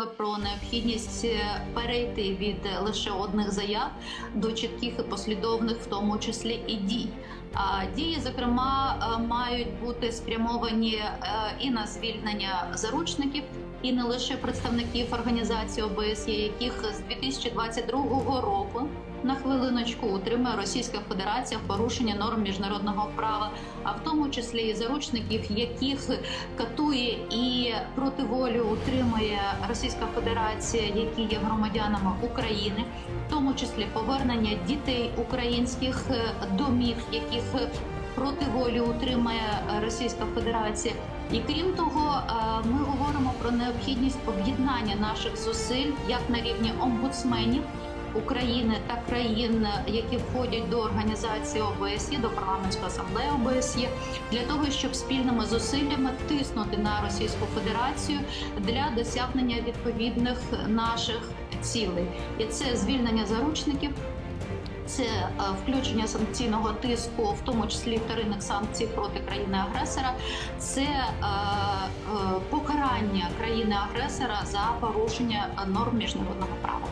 говорила про необхідність е, перейти від е, лише одних заяв до чітких і послідовних, в тому числі і дій. А дії, зокрема, е, мають бути спрямовані і на звільнення заручників, і не лише представників організації ОБСЄ, яких з 2022 року на хвилиночку утримує Російська Федерація порушення норм міжнародного права, а в тому числі і заручників, яких катує і проти волі утримує Російська Федерація, які є громадянами України, в тому числі повернення дітей українських домів, яких проти волі утримує Російська Федерація. І крім того, е, ми говоримо про необхідність об'єднання наших зусиль як на рівні омбудсменів. України та країн, які входять до організації ОБСЄ, до парламентської асамблеї ОБСЄ, для того, щоб спільними зусиллями тиснути на Російську Федерацію для досягнення відповідних наших цілей, і це звільнення заручників. Це е, включення санкційного тиску, в тому числі вторинних санкцій проти країни-агресора, це е, е, покарання країни-агресора за порушення норм міжнародного права.